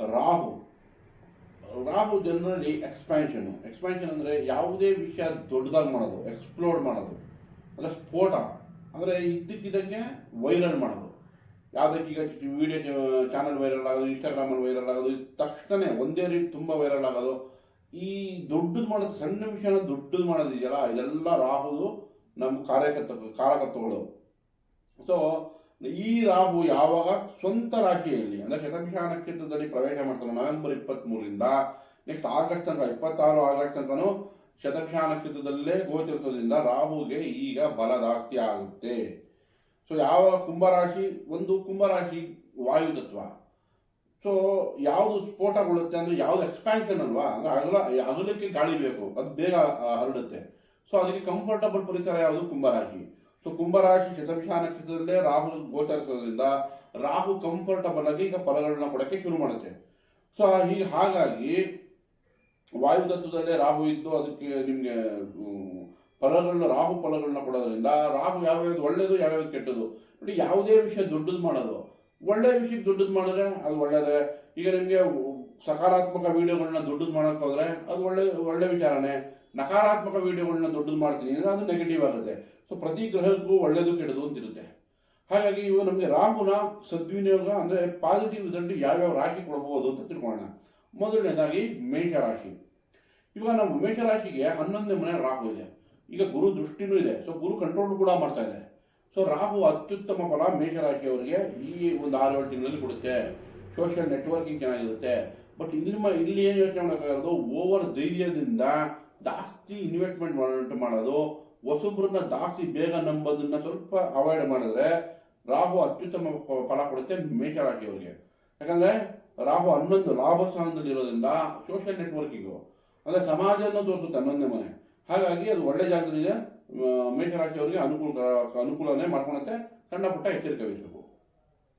Rahu. Rahu generally expansion expansion ಅಂದರೆ ಯಾವುದೇ ವಿಷಯ ದೊಡ್ಡದಾಗಿ ಮಾಡೋದು ಎಕ್ಸ್ಪ್ಲೋರ್ ಮಾಡೋದು. ಅಂದರೆ ಸ್ಫೋಟ. ಅಂದರೆ ಇದ್ದಕ್ಕಿದ್ದಂಗೆ ವೈರಲ್ ಮಾಡೋದು. ಯಾವುದಕ್ಕೆ ಈಗ ವಿಡಿಯೋ ಚಾನಲ್ ವೈರಲ್ ಆಗೋದು ಇನ್ಸ್ಟಾಗ್ರಾಮಲ್ಲಿ ವೈರಲ್ ಆಗೋದು ತಕ್ಷಣ ಒಂದೇ ರೀತಿ ತುಂಬ ವೈರಲ್ ಆಗೋದು. ಈ ದೊಡ್ಡದು ಮಾಡೋದು, ಸಣ್ಣ ವಿಷಯನ ದೊಡ್ಡದು ಮಾಡೋದು ಇದೆಯಲ್ಲ ಇದೆಲ್ಲ ರಾಹುದು ನಮ್ಮ ಕಾರ್ಯಕರ್ತ, ಕಾರ್ಯಕರ್ತಗಳು. ಸೊ ಈ ರಾಹು ಯಾವಾಗ ಸ್ವಂತ ರಾಶಿಯಲ್ಲಿ, ಅಂದರೆ ಶತಭಿಷ ನಕ್ಷತ್ರದಲ್ಲಿ ಪ್ರವೇಶ ಮಾಡ್ತಾನೆ ನವೆಂಬರ್ ಇಪ್ಪತ್ತ್ಮೂರರಿಂದ ನೆಕ್ಸ್ಟ್ ಆಗಸ್ಟ್ ತನಕ, ಇಪ್ಪತ್ತಾರು ಆಗಸ್ಟ್ ತನಕನೂ ಶತಭಿಷ ನಕ್ಷತ್ರದಲ್ಲೇ ಗೋಚರಿಸೋದ್ರಿಂದ ರಾಹುಗೆ ಈಗ ಬಲ ಜಾಸ್ತಿ ಆಗುತ್ತೆ. ಸೊ ಯಾವ ಕುಂಭರಾಶಿ ಒಂದು ಕುಂಭರಾಶಿ ವಾಯು ತತ್ವ. ಸೊ ಯಾವುದು ಸ್ಫೋಟಗೊಳ್ಳುತ್ತೆ ಅಂದರೆ ಯಾವುದು ಎಕ್ಸ್ಪ್ಯಾನ್ಷನ್ ಅಲ್ವಾ? ಅಂದರೆ ಅಗಲ, ಅಗಲಕ್ಕೆ ಗಾಳಿ ಬೇಕು, ಅದು ಬೇಗ ಹರಡುತ್ತೆ. ಸೊ ಅದಕ್ಕೆ ಕಂಫರ್ಟಬಲ್ ಪರಿಸರ ಯಾವುದು? ಕುಂಭರಾಶಿ ಸೊ ಕುಂಭರಾಶಿ ಶತಭಿಷ ನಕ್ಷತ್ರದಲ್ಲೇ ರಾಹು ಗೋಚರಿಸೋದ್ರಿಂದ ರಾಹು ಕಂಫರ್ಟಬಲ್ ಆಗಿ ಈಗ ಫಲಗಳನ್ನ ಕೊಡೋಕ್ಕೆ ಶುರು ಮಾಡುತ್ತೆ. ಸೊ ಹೀಗೆ ಹಾಗಾಗಿ ವಾಯು ತತ್ವದಲ್ಲೇ ರಾಹು ಇದ್ದು ಅದಕ್ಕೆ ನಿಮಗೆ ಫಲಗಳನ್ನ ರಾಹು ಫಲಗಳನ್ನ ಕೊಡೋದ್ರಿಂದ ರಾಹು ಯಾವ್ಯಾವ್ದು ಒಳ್ಳೇದು, ಯಾವ್ಯಾವ್ದು ಕೆಟ್ಟದು. ನೋಡಿ, ಯಾವುದೇ ವಿಷಯ ದೊಡ್ಡದು ಮಾಡೋದು. ಒಳ್ಳೆ ವಿಷಯಕ್ಕೆ ದೊಡ್ಡದು ಮಾಡಿದ್ರೆ ಅದು ಒಳ್ಳೇದೇ. ಈಗ ನಿಮಗೆ ಸಕಾರಾತ್ಮಕ ವಿಡಿಯೋಗಳನ್ನ ದೊಡ್ಡದು ಮಾಡೋಕೆ ಹೋದ್ರೆ ಅದು ಒಳ್ಳೆ ಒಳ್ಳೆ ವಿಚಾರಣೆ ನಕಾರಾತ್ಮಕ ವಿಡಿಯೋಗಳನ್ನ ದೊಡ್ಡದು ಮಾಡ್ತೀನಿ ಅಂದರೆ ಅದು ನೆಗೆಟಿವ್ ಆಗುತ್ತೆ. ಸೊ ಪ್ರತಿ ಗ್ರಹಕ್ಕೂ ಒಳ್ಳೆಯದು ಕೆಡದು ಅಂತಿರುತ್ತೆ ಹಾಗಾಗಿ ಇವು ನಮಗೆ ರಾಹುನ ಸದ್ವಿನಿಯೋಗ ಅಂದರೆ ಪಾಸಿಟಿವ್ ರಿಸಲ್ಟ್ ಯಾವ್ಯಾವ ರಾಶಿ ಕೊಡಬಹುದು ಅಂತ ತಿಳ್ಕೊಳ್ಳೋಣ ಮೊದಲನೇದಾಗಿ ಮೇಷರಾಶಿ ಇವಾಗ ನಮ್ಮ ಮೇಷರಾಶಿಗೆ ಹನ್ನೊಂದನೇ ಮನೆ ರಾಹು ಇದೆ ಈಗ ಗುರು ದೃಷ್ಟಿನೂ ಇದೆ ಸೊ ಗುರು ಕಂಟ್ರೋಲ್ ಕೂಡ ಮಾಡ್ತಾ ಇದೆ ಸೊ ರಾಹು ಅತ್ಯುತ್ತಮ ಫಲ ಮೇಷರಾಶಿಯವರಿಗೆ ಈ ಒಂದು ಆರು ಏಳು ತಿಂಗಳಲ್ಲಿ ಕೊಡುತ್ತೆ ಸೋಷಿಯಲ್ ನೆಟ್ವರ್ಕಿಂಗ್ ಚೆನ್ನಾಗಿರುತ್ತೆ ಬಟ್ ಇಲ್ಲಿ ಇಲ್ಲಿ ಏನು ಯೋಚನೆ ಮಾಡೋಕ್ಕಾಗೋದು ಓವರ್ ಧೈರ್ಯದಿಂದ ಜಾಸ್ತಿ ಇನ್ವೆಸ್ಟ್ಮೆಂಟ್ ಮಾಡೋದು ಹೊಸಬ್ರನ್ನ ಜಾಸ್ತಿ ಬೇಗ ನಂಬೋದನ್ನ ಸ್ವಲ್ಪ ಅವಾಯ್ಡ್ ಮಾಡಿದ್ರೆ ರಾಹು ಅತ್ಯುತ್ತಮ ಫಲ ಕೊಡುತ್ತೆ ಮೇಷರಾಶಿಯವರಿಗೆ ಯಾಕಂದ್ರೆ ರಾಹು ಹನ್ನೊಂದು ಲಾಭ ಸ್ಥಾನದಲ್ಲಿ ಇರೋದ್ರಿಂದ ಸೋಷಿಯಲ್ ನೆಟ್ವರ್ಕಿಂಗು ಅಂದರೆ ಸಮಾಜವನ್ನು ತೋರಿಸುತ್ತೆ ಹನ್ನೊಂದನೇ ಮನೆ. ಹಾಗಾಗಿ ಅದು ಒಳ್ಳೆ ಜಾಗದಲ್ಲಿದೆ. ಮೇಷರಾಶಿಯವರಿಗೆ ಅನುಕೂಲ, ಅನುಕೂಲನೇ ಮಾಡ್ಕೊಳತ್ತೆ. ಸಣ್ಣ ಪುಟ್ಟ ಎಚ್ಚರಿಕೆ ವಹಿಸಬೇಕು.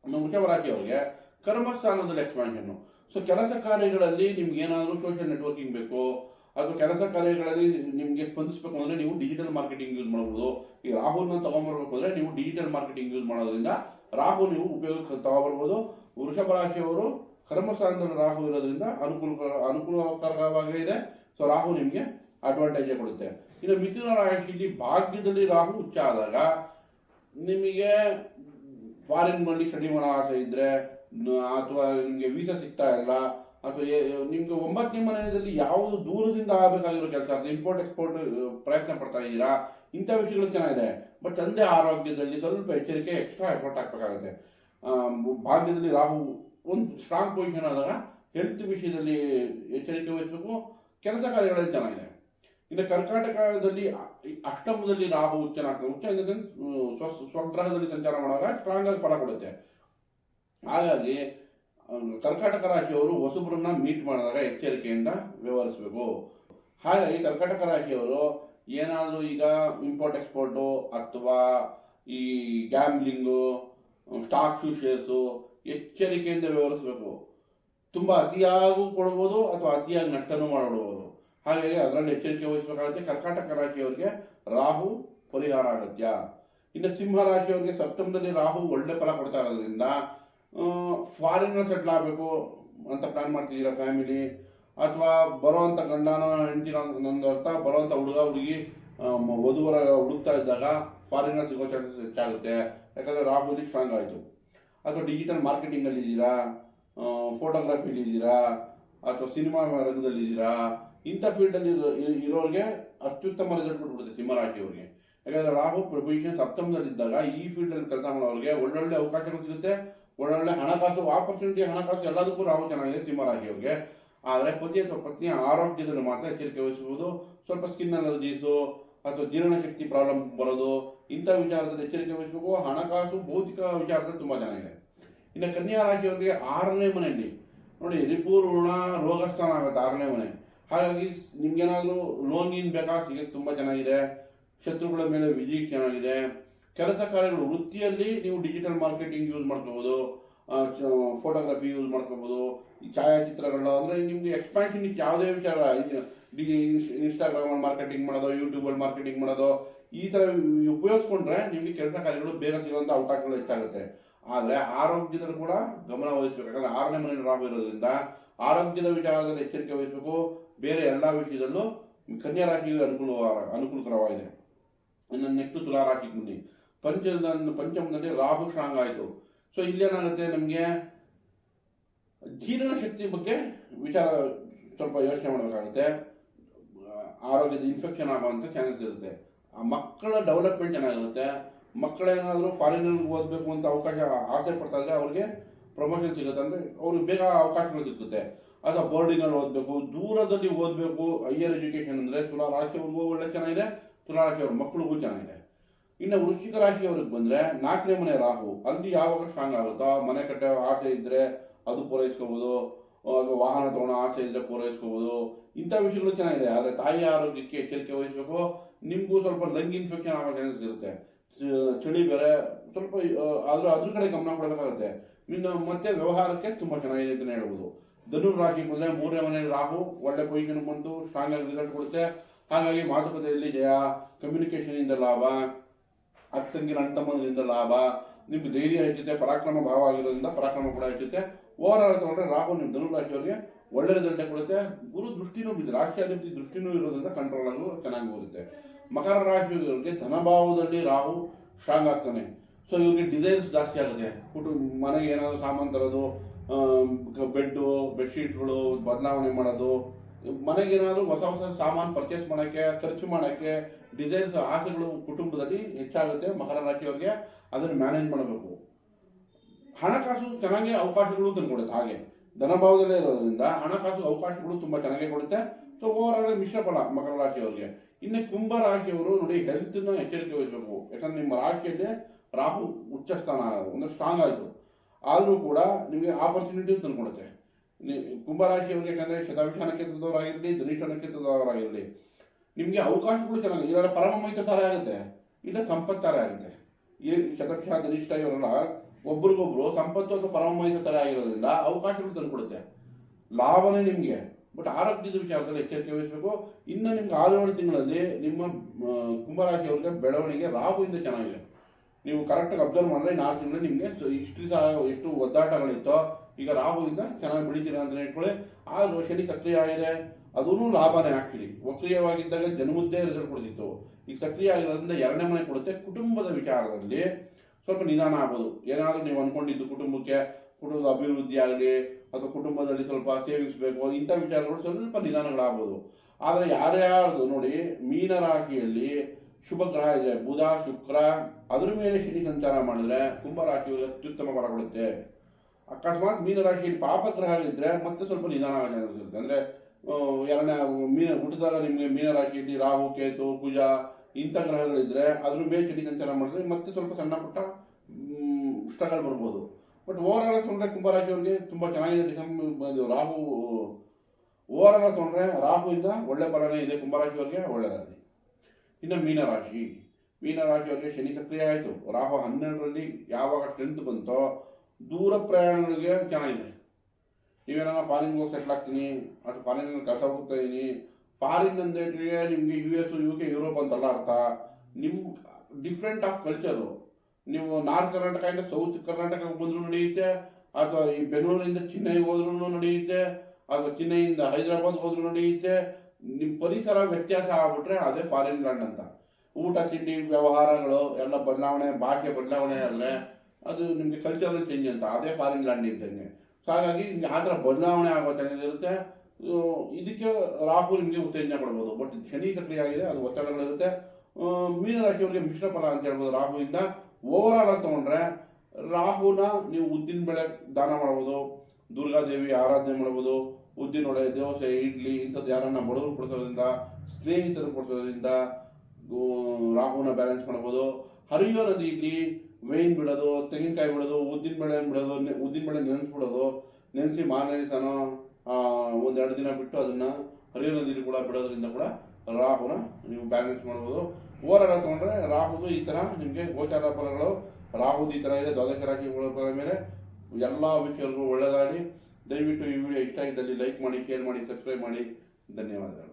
ಇನ್ನು ವೃಷಭ ರಾಶಿಯವರಿಗೆ ಕರ್ಮಸ್ಥಾನದಲ್ಲಿ ಎಕ್ಸ್ಪಾನ್ಷನ್ ಸೊ ಕೆಲಸ ಕಾರ್ಯಗಳಲ್ಲಿ ನಿಮ್ಗೆ ಏನಾದರೂ ಸೋಷಿಯಲ್ ನೆಟ್ವರ್ಕಿಂಗ್ ಬೇಕು ಅಥವಾ ಕೆಲಸ ಕಾರ್ಯಗಳಲ್ಲಿ ನಿಮಗೆ ಸ್ಪಂದಿಸಬೇಕು ಅಂದರೆ ನೀವು ಡಿಜಿಟಲ್ ಮಾರ್ಕೆಟಿಂಗ್ ಯೂಸ್ ಮಾಡ್ಬೋದು. ಈ ರಾಹುಲ್ನ ತಗೊಂಬರ್ಬೇಕು ಅಂದರೆ ನೀವು ಡಿಜಿಟಲ್ ಮಾರ್ಕೆಟಿಂಗ್ ಯೂಸ್ ಮಾಡೋದ್ರಿಂದ ರಾಹು ನೀವು ಉಪಯೋಗಕ್ಕೆ ತಗೊಬರ್ಬೋದು. ವೃಷಭ ರಾಶಿಯವರು ಕರ್ಮಸ್ಥಾನದಲ್ಲಿ ರಾಹು ಇರೋದ್ರಿಂದ ಅನುಕೂಲ ಅನುಕೂಲಕರವಾಗೇ ಇದೆ. ಸೊ ರಾಹು ನಿಮಗೆ ಅಡ್ವಾಂಟೇಜ್ ಕೊಡುತ್ತೆ. ಇನ್ನು ಮಿಥುನ ರಾಶಿಯಲ್ಲಿ ಭಾಗ್ಯದಲ್ಲಿ ರಾಹು ಉಚ್ಚ ಆದಾಗ ನಿಮಗೆ ಫಾರಿನ್ ಮಾಡಿ ಸ್ಟಡಿ ಮಾಡೋ ಆಸೆ ಇದ್ರೆ, ನ- ಅಥವಾ ನಿಮಗೆ ವೀಸಾ ಸಿಗ್ತಾ ಇಲ್ಲ ಅಥವಾ ನಿಮ್ಗೆ ಒಂಬತ್ತನೇ ಮನೆಯಲ್ಲಿ ಯಾವುದು ದೂರದಿಂದ ಆಗಬೇಕಾಗಿರೋ ಕೆಲಸ ಅಥವಾ ಇಂಪೋರ್ಟ್ ಎಕ್ಸ್ಪೋರ್ಟ್ ಪ್ರಯತ್ನ ಪಡ್ತಾ ಇದ್ದೀರಾ? ಇಂಥ ವಿಷಯಗಳು ಚೆನ್ನಾಗಿದೆ. ಬಟ್ ತಂದೆ ಆರೋಗ್ಯದಲ್ಲಿ ಸ್ವಲ್ಪ ಎಚ್ಚರಿಕೆ ಎಕ್ಸ್ಟ್ರಾ ಎಫರ್ಟ್ ಹಾಕಬೇಕಾಗುತ್ತೆ. ಭಾಗ್ಯದಲ್ಲಿ ರಾಹು ಒಂದು ಸ್ಟ್ರಾಂಗ್ ಪೊಸಿಷನ್ ಆದಾಗ ಹೆಲ್ತ್ ವಿಷಯದಲ್ಲಿ ಎಚ್ಚರಿಕೆ ವಹಿಸಬೇಕು. ಕೆಲಸ ಕಾರ್ಯಗಳಲ್ಲಿ ಚೆನ್ನಾಗಿದೆ. ಇನ್ನು ಕರ್ನಾಟಕದಲ್ಲಿ ಅಷ್ಟಮದಲ್ಲಿ ರಾಹು ಉಚ್ಚನಾಗ್ತದೆ ಉಚ್ಚ ಸ್ವಗ್ರಹದಲ್ಲಿ ಸಂಚಾರ ಮಾಡುವಾಗ ಸ್ಟ್ರಾಂಗ್ ಆಗಿ ಫಲ ಕೊಡುತ್ತೆ. ಹಾಗಾಗಿ ಕರ್ಕಾಟಕ ರಾಶಿಯವರು ಹೊಸಬ್ರನ್ನ ಮೀಟ್ ಮಾಡಿದಾಗ ಎಚ್ಚರಿಕೆಯಿಂದ ವ್ಯವಹರಿಸಬೇಕು. ಹಾಗಾಗಿ ಕರ್ಕಾಟಕ ರಾಶಿಯವರು ಏನಾದರೂ ಈಗ ಇಂಪೋರ್ಟ್ ಎಕ್ಸ್ಪೋರ್ಟು ಅಥವಾ ಈ ಗ್ಯಾಮ್ಲಿಂಗು ಸ್ಟಾಕ್ ಶೇರ್ಸು ಎಚ್ಚರಿಕೆಯಿಂದ ವ್ಯವಹರಿಸಬೇಕು. ತುಂಬ ಅತಿಯಾಗೂ ಕೊಡ್ಬೋದು ಅಥವಾ ಅತಿಯಾಗಿ ನಷ್ಟನೂ ಮಾಡಿಬಿಡ್ಬೋದು ಹಾಗಾಗಿ ಅದರಲ್ಲಿ ಎಚ್ಚರಿಕೆ ವಹಿಸಬೇಕಾಗುತ್ತೆ ಕರ್ಕಾಟಕ ರಾಶಿಯವರಿಗೆ ರಾಹು ಪರಿಹಾರ ಅಗತ್ಯ. ಇನ್ನು ಸಿಂಹ ರಾಶಿಯವರಿಗೆ ಸಪ್ತಮದಲ್ಲಿ ರಾಹು ಒಳ್ಳೆ ಫಲ ಕೊಡ್ತಾ ಇರೋದ್ರಿಂದ ಫಾರಿನ್ ಸೆಟ್ಲ್ ಆಗಬೇಕು ಅಂತ ಪ್ಲಾನ್ ಮಾಡ್ತಿದ್ದೀರಾ ಫ್ಯಾಮಿಲಿ ಅಥವಾ ಬರೋವಂಥ ಗಂಡನ ಹೆಂಡತಿನ ನಂದು ಅರ್ಥ ಬರೋವಂಥ ಹುಡುಗ, ಹುಡುಗಿ ವಧುವರ ಹುಡುಕ್ತಾ ಇದ್ದಾಗ ಫಾರಿನ ಸಿಗೋ ಚಾನ್ಸಸ್ ಹೆಚ್ಚಾಗುತ್ತೆ. ಯಾಕಂದರೆ ರಾಹುಲಿ ಸ್ಟ್ರಾಂಗ್ ಆಯಿತು. ಅಥವಾ ಡಿಜಿಟಲ್ ಮಾರ್ಕೆಟಿಂಗಲ್ಲಿ ಇದ್ದೀರಾ? ಫೋಟೋಗ್ರಫಿಲಿ ಇದ್ದೀರಾ? ಅಥವಾ ಸಿನಿಮಾ ರಂಗದಲ್ಲಿ ಇದ್ದೀರಾ? ಇಂಥ ಫೀಲ್ಡಲ್ಲಿ ಇರೋರಿಗೆ ಅತ್ಯುತ್ತಮ ರಿಸಲ್ಟ್ ಕೊಟ್ಬಿಡುತ್ತೆ ಸಿಂಹರಾಶಿಯವ್ರಿಗೆ ಯಾಕಂದರೆ ರಾಹು ಪ್ರೊಫೆಷನ್ ಸಪ್ತಮದಲ್ಲಿದ್ದಾಗ ಈ ಫೀಲ್ಡಲ್ಲಿ ಕೆಲಸ ಮಾಡೋರಿಗೆ ಒಳ್ಳೊಳ್ಳೆ ಅವಕಾಶಗಳು ಸಿಗುತ್ತೆ. ಒಳ್ಳೊಳ್ಳೆ ಹಣಕಾಸು ಆಪರ್ಚುನಿಟಿ ಹಣಕಾಸು ಎಲ್ಲದಕ್ಕೂ ರಾಹು ಚೆನ್ನಾಗಿದೆ ಸಿಂಹರಾಶಿಯವ್ರಿಗೆ ಆದರೆ ಪತಿ ಅಥವಾ ಪತ್ನಿಯ ಆರೋಗ್ಯದಲ್ಲಿ ಮಾತ್ರ ಎಚ್ಚರಿಕೆ ವಹಿಸುವುದು ಸ್ವಲ್ಪ ಸ್ಕಿನ್ ಅಲರ್ಜೀಸು ಅಥವಾ ಜೀರ್ಣಶಕ್ತಿ ಪ್ರಾಬ್ಲಮ್ ಬರೋದು, ಇಂಥ ವಿಚಾರದಲ್ಲಿ ಎಚ್ಚರಿಕೆ ವಹಿಸಬೇಕು. ಹಣಕಾಸು, ಭೌತಿಕ ವಿಚಾರದಲ್ಲಿ ತುಂಬ ಚೆನ್ನಾಗಿದೆ ಇನ್ನು ಕನ್ಯಾ ರಾಶಿಯವರಿಗೆ ಆರನೇ ಮನೆಯಲ್ಲಿ. ನೋಡಿ, ರಿಪು, ಋಣ ರೋಗಸ್ಥಾನ ಆಗುತ್ತೆ ಆರನೇ ಮನೆ. ಹಾಗಾಗಿ ನಿಮ್ಗೇನಾದರೂ ಲೋನ್ ಗೀನ್ ಬೇಕಾ? ಸಿಗೋಕ್ಕೆ ತುಂಬ ಚೆನ್ನಾಗಿದೆ ಶತ್ರುಗಳ ಮೇಲೆ ವಿಜಯ ಚೆನ್ನಾಗಿದೆ. ಕೆಲಸ ಕಾರ್ಯಗಳು ವೃತ್ತಿಯಲ್ಲಿ ನೀವು ಡಿಜಿಟಲ್ ಮಾರ್ಕೆಟಿಂಗ್ ಯೂಸ್ ಮಾಡ್ಕೋಬೋದು ಫೋಟೋಗ್ರಫಿ ಯೂಸ್ ಮಾಡ್ಕೋಬೋದು, ಈ ಛಾಯಾಚಿತ್ರಗಳು ಅಂದರೆ ನಿಮಗೆ ಎಕ್ಸ್ಪ್ಯಾನ್ಷನ್ ಯಾವುದೇ ವಿಚಾರ ಇನ್ಸ್ಟಾಗ್ರಾಮಲ್ಲಿ ಮಾರ್ಕೆಟಿಂಗ್ ಮಾಡೋದು ಯೂಟ್ಯೂಬಲ್ಲಿ ಮಾರ್ಕೆಟಿಂಗ್ ಮಾಡೋದು, ಈ ಥರ ಉಪಯೋಗಿಸ್ಕೊಂಡ್ರೆ ನಿಮಗೆ ಕೆಲಸ ಕಾರ್ಯಗಳು ಬೇಗ ಸಿಗುವಂಥ ಅವಕಾಶಗಳು ಹೆಚ್ಚಾಗುತ್ತೆ. ಆದರೆ ಆರೋಗ್ಯದಲ್ಲಿ ಕೂಡ ಗಮನ ವಹಿಸಬೇಕು. ಯಾಕಂದರೆ ಆರನೇ ಮನೆ ರಾಹು ಇರೋದ್ರಿಂದ ಆರೋಗ್ಯದ ವಿಚಾರದಲ್ಲಿ ಎಚ್ಚರಿಕೆ ವಹಿಸಬೇಕು. ಬೇರೆ ಎಲ್ಲ ವಿಷಯದಲ್ಲೂ ಕನ್ಯಾ ರಾಶಿಗೆ ಅನುಕೂಲ, ಅನುಕೂಲಕರವಾಗಿದೆ. ಇನ್ನು ನೆಕ್ಸ್ಟ್ ತುಲಾ ರಾಶಿಗೆ ಬನ್ನಿ ಪಂಚದ ಪಂಚಮದಲ್ಲಿ ರಾಹು ಸ್ಟ್ರಾಂಗ್ ಆಯಿತು. ಸೊ ಇಲ್ಲೇನಾಗುತ್ತೆ ನಮಗೆ ಜೀರ್ಣ ಶಕ್ತಿ ಬಗ್ಗೆ ವಿಚಾರ ಸ್ವಲ್ಪ ಯೋಚನೆ ಮಾಡಬೇಕಾಗುತ್ತೆ. ಆರೋಗ್ಯದ ಇನ್ಫೆಕ್ಷನ್ ಆಗುವಂಥ ಚಾನ್ಸಸ್ ಇರುತ್ತೆ. ಆ ಮಕ್ಕಳ ಡೆವಲಪ್ಮೆಂಟ್ ಚೆನ್ನಾಗಿರುತ್ತೆ ಮಕ್ಕಳೇನಾದರೂ ಫಾರಿನಲ್ಲಿ ಓದಬೇಕು ಅಂತ ಅವಕಾಶ ಆಸೆ ಪಡ್ತಾ ಇದ್ರೆ ಅವ್ರಿಗೆ ಪ್ರಮೋಷನ್ ಸಿಗುತ್ತೆ ಅಂದರೆ ಅವ್ರಿಗೆ ಬೇಗ ಅವಕಾಶಗಳು ಸಿಗುತ್ತೆ. ಆಗ ಬೋರ್ಡಿಂಗಲ್ಲಿ ಓದಬೇಕು, ದೂರದಲ್ಲಿ ಓದಬೇಕು ಹೈಯರ್ ಎಜುಕೇಷನ್ ಅಂದರೆ ತುಲಾ ರಾಶಿಯವ್ರಿಗೂ ಒಳ್ಳೆ ಚೆನ್ನಾಗಿದೆ ತುಲಾ ರಾಶಿಯವ್ರ ಮಕ್ಕಳಿಗೂ ಚೆನ್ನಾಗಿದೆ. ಇನ್ನು ವೃಶ್ಚಿಕ ರಾಶಿಯವ್ರಿಗೆ ಬಂದರೆ ನಾಲ್ಕನೇ ಮನೆ ರಾಹು. ಅಲ್ಲಿ ಯಾವಾಗ ಸ್ಟ್ರಾಂಗ್ ಆಗುತ್ತಾ, ಮನೆ ಕಟ್ಟೋ ಆಸೆ ಇದ್ದರೆ ಅದು ಪೂರೈಸ್ಕೋಬೋದು. ಅಥವಾ ವಾಹನ ತೊಗೊಳೋ ಆಸೆ ಇದ್ದರೆ ಪೂರೈಸ್ಕೋಬೋದು. ಇಂಥ ವಿಷಯಗಳು ಚೆನ್ನಾಗಿದೆ. ಆದರೆ ತಾಯಿ ಆರೋಗ್ಯಕ್ಕೆ ಎಚ್ಚರಿಕೆ ವಹಿಸಬೇಕು. ನಿಮಗೂ ಸ್ವಲ್ಪ ಲಂಗ್ ಇನ್ಫೆಕ್ಷನ್ ಆಗೋ ಚಾನ್ಸಸ್ ಇರುತ್ತೆ. ಚಳಿ ಬೇರೆ, ಸ್ವಲ್ಪ ಆದರೂ ಅದ್ರ ಕಡೆ ಗಮನ ಕೊಡಬೇಕಾಗುತ್ತೆ. ಇನ್ನು ಮತ್ತೆ ವ್ಯವಹಾರಕ್ಕೆ ತುಂಬ ಚೆನ್ನಾಗಿದೆ ಅಂತಲೇ ಹೇಳ್ಬೋದು. ಧನು ರಾಶಿ ಬಂದರೆ ಮೂರನೇ ಮನೆ ರಾಹು, ಒಳ್ಳೆ ಪೊಸಿಷನ್ ಬಂತು ಸ್ಟ್ರಾಂಗ್ ಆಗಿ ರಿಸಲ್ಟ್ ಕೊಡುತ್ತೆ. ಹಾಗಾಗಿ ಮಾತುಕತೆಯಲ್ಲಿ ಜಯ ಕಮ್ಯುನಿಕೇಷನ್ ಅಕ್ಕಂಗಿನ ಅಂಟಮ್ಮನಿಂದ ಲಾಭ. ನಿಮ್ಗೆ ಧೈರ್ಯ ಹೆಚ್ಚುತ್ತೆ, ಪರಾಕ್ರಮ ಭಾವ ಆಗಿರೋದ್ರಿಂದ ಪರಾಕ್ರಮ ಕೂಡ ಹೆಚ್ಚುತ್ತೆ. ಓವರ್ ಆಲ್ ತಗೊಂಡ್ರೆ ರಾಹು ನಿಮ್ಮ ಧನು ರಾಶಿಯವರಿಗೆ ಒಳ್ಳೆ ರಿಸಲ್ಟ್ ಕೊಡುತ್ತೆ ಗುರು ದೃಷ್ಟಿನೂ ಬಿದ್ದು ರಾಶಿಯಾಧಿಪತಿ ದೃಷ್ಟಿನೂ ಇರೋದ್ರಿಂದ ಕಂಟ್ರೋಲ್ ಆಗು, ಚೆನ್ನಾಗಿ ಬರುತ್ತೆ ಮಕರ ರಾಶಿಯವರಿಗೆ ಧನಭಾವದಲ್ಲಿ ರಾಹು ಸ್ಟ್ರಾಂಗ್ ಆಗ್ತಾನೆ. ಸೊ ಇವ್ರಿಗೆ ಡಿಸೈನ್ಸ್ ಜಾಸ್ತಿ ಆಗುತ್ತೆ. ಕುಟುಂಬ ಮನೆಗೆ ಏನಾದರೂ ಸಾಮಾನು ತರೋದು ಬೆಡ್ಡು ಬೆಡ್ಶೀಟ್ಗಳು ಬದಲಾವಣೆ ಮಾಡೋದು ಮನೆಗೆ ಏನಾದರೂ ಹೊಸ ಹೊಸ ಸಾಮಾನು ಪರ್ಚೇಸ್ ಮಾಡೋಕ್ಕೆ, ಖರ್ಚು ಮಾಡೋಕ್ಕೆ ಡಿಸೈನ್ಸ್ ಆಸೆಗಳು ಕುಟುಂಬದಲ್ಲಿ ಹೆಚ್ಚಾಗುತ್ತೆ. ಮಕರ ರಾಶಿಯವರಿಗೆ ಅದನ್ನು ಮ್ಯಾನೇಜ್ ಮಾಡಬೇಕು. ಹಣಕಾಸು ಚೆನ್ನಾಗಿ ಅವಕಾಶಗಳು ತಂದುಕೊಡುತ್ತೆ ಹಾಗೆ ಧನಭಾವದಲ್ಲೇ ಇರೋದ್ರಿಂದ ಹಣಕಾಸು ಅವಕಾಶಗಳು ತುಂಬ ಚೆನ್ನಾಗಿ ಕೊಡುತ್ತೆ. ಸೊ ಓವರ್ ಆಲ್ ಮಿಶ್ರ ಫಲ ಮಕರ ರಾಶಿಯವರಿಗೆ. ಇನ್ನು ಕುಂಭ ರಾಶಿಯವರು ನೋಡಿ ಹೆಲ್ತ್ನ ಎಚ್ಚರಿಕೆ ವಹಿಸಬೇಕು. ಯಾಕಂದ್ರೆ ನಿಮ್ಮ ರಾಶಿಯಲ್ಲಿ ರಾಹು ಉಚ್ಚ ಸ್ಥಾನ ಅಂದರೆ ಸ್ಟ್ರಾಂಗ್ ಆಯಿತು. ಆದರೂ ಕೂಡ ನಿಮಗೆ ಆಪರ್ಚುನಿಟಿ ತಂದುಕೊಡುತ್ತೆ ಕುಂಭರಾಶಿಯವರಿಗೆ ಯಾಕಂದರೆ ಶತಾಭಿಷ ನಕ್ಷತ್ರದವರಾಗಿರಲಿ ಧನುಷ ನಕ್ಷತ್ರದವರಾಗಿರಲಿ ನಿಮಗೆ ಅವಕಾಶಗಳು ಚೆನ್ನಾಗಿ ಇಲ್ಲ ಪರಮ ಮೈತ್ರ ತಾರೆ ಆಗುತ್ತೆ. ಇಲ್ಲ ಸಂಪತ್ತು ತಾರೆ ಆಗುತ್ತೆ. ಈ ಶತಭಿಷ ಧನಿಷ್ಠ ಇವರೆಲ್ಲ ಒಬ್ರಿಗೊಬ್ರು ಸಂಪತ್ತು ಅಥವಾ ಪರಮ ಮೈತ್ರ ತಾರೆ ಆಗಿರೋದ್ರಿಂದ ಅವಕಾಶಗಳು ತಂದುಕೊಡುತ್ತೆ. ಲಾಭನೇ ನಿಮಗೆ. ಬಟ್ ಆರೋಗ್ಯದ ವಿಚಾರದಲ್ಲಿ ಎಚ್ಚರಿಕೆ ವಹಿಸಬೇಕು. ಇನ್ನು ನಿಮ್ಗೆ ಆರೇಳು ತಿಂಗಳಲ್ಲಿ ನಿಮ್ಮ ಕುಂಭರಾಶಿಯವ್ರಿಗೆ ಬೆಳವಣಿಗೆ ರಾಹುವಿಂದ ಚೆನ್ನಾಗಿದೆ. ನೀವು ಕರೆಕ್ಟಾಗಿ ಅಬ್ಸರ್ವ್ ಮಾಡಿದ್ರೆ ನಾಲ್ಕು ತಿಂಗಳಲ್ಲಿ ನಿಮಗೆ ಇಷ್ಟು ಎಷ್ಟು ಒದ್ದಾಟಗಳಿತ್ತೋ ಈಗ ರಾಹುವಿಂದ ಚೆನ್ನಾಗಿ ಬೆಳಿತೀರಾ ಅಂತ ಇಟ್ಕೊಳ್ಳಿ ಆದರೂ ಶನಿ ಸಕ್ರಿಯ ಆಗಿದೆ ಅದೂ ಲಾಭನೇ ಆಕ್ಚುಲಿ. ವಕ್ರಿಯವಾಗಿದ್ದಾಗ ಜನ್ಮದ್ದೇ ರಿಸಲ್ಟ್ ಕೊಡ್ತಿತ್ತು. ಈಗ ಸಕ್ರಿಯ ಆಗಿರೋದ್ರಿಂದ ಎರಡನೇ ಮನೆ ಕೊಡುತ್ತೆ ಕುಟುಂಬದ ವಿಚಾರದಲ್ಲಿ. ಸ್ವಲ್ಪ ನಿಧಾನ ಆಗ್ಬೋದು. ಏನಾದರೂ ನೀವು ಅಂದ್ಕೊಂಡಿದ್ದು ಕುಟುಂಬಕ್ಕೆ, ಕುಟುಂಬದ ಅಭಿವೃದ್ಧಿ ಆಗಲಿ, ಅಥವಾ ಕುಟುಂಬದಲ್ಲಿ ಸ್ವಲ್ಪ ಸೇವಿಂಗ್ಸ್ ಬೇಕು ಇಂಥ ವಿಚಾರಗಳು ಸ್ವಲ್ಪ ನಿಧಾನಗಳಾಗ್ಬೋದು. ಆದರೆ ಯಾರ್ಯಾರ್ದು ನೋಡಿ, ಮೀನ ರಾಶಿಯಲ್ಲಿ ಶುಭ ಗ್ರಹ ಇದೆ ಬುಧ, ಶುಕ್ರ, ಅದರ ಮೇಲೆ ಶನಿ ಸಂಚಾರ ಮಾಡಿದ್ರೆ ಕುಂಭ ರಾಶಿಯವರಿಗೆ ಅತ್ಯುತ್ತಮ ಬರ ಕೊಡುತ್ತೆ. ಅಕಸ್ಮಾತ್ ಮೀನ ಪಾಪಗ್ರಹಗಳಿದ್ದರೆ ಮತ್ತೆ ಸ್ವಲ್ಪ ನಿಧಾನ ಇರುತ್ತೆ ಅಂದ್ರೆ ಎರಡನೇ, ಮೀನ, ಹುಟ್ಟಿದಾಗ ನಿಮಗೆ ಮೀನರಾಶಿಯಲ್ಲಿ ರಾಹು, ಕೇತು, ಕುಜ ಇಂಥ ಗ್ರಹಗಳಿದ್ರೆ ಅದ್ರ ಮೇಲೆ ಸಂಚಾರ ಮಾಡಿದ್ರೆ ಮತ್ತೆ ಸ್ವಲ್ಪ ಸಣ್ಣ ಪುಟ್ಟ ಸ್ಟ್ರಗಲ್ ಬರ್ಬೋದು. ಬಟ್ ಓವರ್ ಆಲ್ ತೊಗೊಂಡ್ರೆ ಕುಂಭರಾಶಿಯವರಿಗೆ ತುಂಬ ಚೆನ್ನಾಗಿದೆ. ಡಿಸೆಂಬರ್ ರಾಹು ಓವರ್ ಆಲ್ ತೊಗೊಂಡ್ರೆ ರಾಹುವಿಂದ ಒಳ್ಳೆ ಫಲನೇ ಇದೆ ಕುಂಭರಾಶಿಯವರಿಗೆ ಒಳ್ಳೆಯದಾಗಲಿ ಇನ್ನು ಮೀನರಾಶಿ. ಮೀನರಾಶಿಯವರಿಗೆ ಶನಿ ಸಕ್ರಿಯ ಆಯಿತು. ರಾಹು ಹನ್ನೆರಡರಲ್ಲಿ ಯಾವಾಗ ಸ್ಟ್ರೆಂತ್ ಬಂತೋ ದೂರ ಪ್ರಯಾಣಗಳಿಗೆ ಚೆನ್ನಾಗಿದೆ. ನೀವೇನಾರ ಫಾರಿನ್ ಹೋಗಿ ಸೆಟ್ಲ್ ಆಗ್ತೀನಿ ಅಥವಾ ಫಾರಿನಲ್ಲಿ ಕೆಲಸ ಹೋಗ್ತಾ ಇದ್ದೀನಿ ಫಾರಿನ್ ಅಂದ್ರೆ ನಿಮಗೆ U S U K Europe ಅಂತಲ್ಲ ಅರ್ಥ. ನಿಮ್ಮ ಡಿಫ್ರೆಂಟ್ ಆಫ್ ಕಲ್ಚರು ನೀವು ನಾರ್ತ್ ಕರ್ನಾಟಕದಿಂದ ಸೌತ್ ಕರ್ನಾಟಕಕ್ಕೆ ಬಂದರೂ ನಡೆಯುತ್ತೆ, ಅಥವಾ ಈ ಬೆಂಗಳೂರಿಂದ ಚೆನ್ನೈ ಹೋದ್ರೂ ನಡೆಯುತ್ತೆ, ಅಥವಾ ಚೆನ್ನೈಯಿಂದ ಹೈದರಾಬಾದ್ ಹೋದ್ರೂ ನಡೆಯುತ್ತೆ. ನಿಮ್ಮ ಪರಿಸರ ವ್ಯತ್ಯಾಸ ಆಗ್ಬಿಟ್ರೆ ಅದೇ ಫಾರಿನ್ ಲ್ಯಾಂಡ್ ಅಂತ. ಊಟ, ತಿಂಡಿ, ವ್ಯವಹಾರಗಳು, ಎಲ್ಲ ಬದಲಾವಣೆ ಭಾಷೆ ಬದಲಾವಣೆ ಆದರೆ ಅದು ನಿಮಗೆ ಕಲ್ಚರಲ್ ಚೇಂಜ್ ಅಂತ. ಅದೇ ಫಾರಿನ್ ಲ್ಯಾಂಡ್ ಇದ್ದಂಗೆ. ಹಾಗಾಗಿ ನಿಮಗೆ ಆ ಥರ ಬದಲಾವಣೆ ಆಗೋ ಚಾನ್ಸಸ್ ಇದಕ್ಕೆ ರಾಹು ನಿಮಗೆ ಉತ್ತೇಜನ ಕೊಡ್ಬೋದು. ಬಟ್ ಶನಿ ಸಕ್ರಿಯ ಆಗಿದೆ, ಅದು ಒತ್ತಡಗಳಿರುತ್ತೆ ಮೀನರಾಶಿಯವರಿಗೆ ಮಿಶ್ರ ಫಲ ಅಂತ ಹೇಳ್ಬೋದು ರಾಹುವಿಂದ. ಓವರ್ ಆಲ್ ಅಂತ ತೊಗೊಂಡ್ರೆ, ರಾಹುನ ನೀವು ಉದ್ದಿನ ಬೆಳೆ ದಾನ ಮಾಡ್ಬೋದು ದುರ್ಗಾದೇವಿ ಆರಾಧನೆ ಮಾಡ್ಬೋದು, ಉದ್ದಿನ ಒಡೆ ದೋಸೆ, ಇಡ್ಲಿ ಇಂಥದ್ದು ಯಾರನ್ನ ಬಡವರು ಕೊಡಿಸೋದ್ರಿಂದ, ಸ್ನೇಹಿತರು ಕೊಡಿಸೋದ್ರಿಂದ ರಾಹುನ ಬ್ಯಾಲೆನ್ಸ್ ಮಾಡ್ಬೋದು. ಹರಿಯೋ ನದಿಯಲ್ಲಿ ವೇನ್ ಬಿಡೋದು, ತೆಂಗಿನಕಾಯಿ ಬಿಡೋದು, ಉದ್ದಿನ ಬೇಳೆ ಬಿಡೋದು ಉದ್ದಿನ ಬೆಳೆ ನೆನೆಸ್ಬಿಡೋದು, ನೆನೆಸಿ ಮಾರನೇ ದಿನ ಒಂದೆರಡು ದಿನ ಬಿಟ್ಟು ಅದನ್ನು ಹರಿಯೋ ಕೂಡ ಬಿಡೋದ್ರಿಂದ ಕೂಡ ರಾಹುನ ನೀವು ಬ್ಯಾಲೆನ್ಸ್ ಮಾಡ್ಬೋದು. ಓವರ್ ತೊಗೊಂಡ್ರೆ ರಾಹುದು ಈ ಥರ ನಿಮಗೆ ಗೋಚಾರ ಫಲಗಳು, ರಾಹುದು ಈ ಥರ ಇದೆ, ದ್ವಾದಶ ರಾಶಿ ಫಲ ಮೇಲೆ ಎಲ್ಲ ವಿಷಯಗಳು ಒಳ್ಳೆಯದಾಗಲಿ ದಯವಿಟ್ಟು ಈ ವಿಡಿಯೋ ಇಷ್ಟ ಇದ್ದಲ್ಲಿ ಲೈಕ್ ಮಾಡಿ, ಶೇರ್ ಮಾಡಿ, ಸಬ್ಸ್ಕ್ರೈಬ್ ಮಾಡಿ. ಧನ್ಯವಾದಗಳು.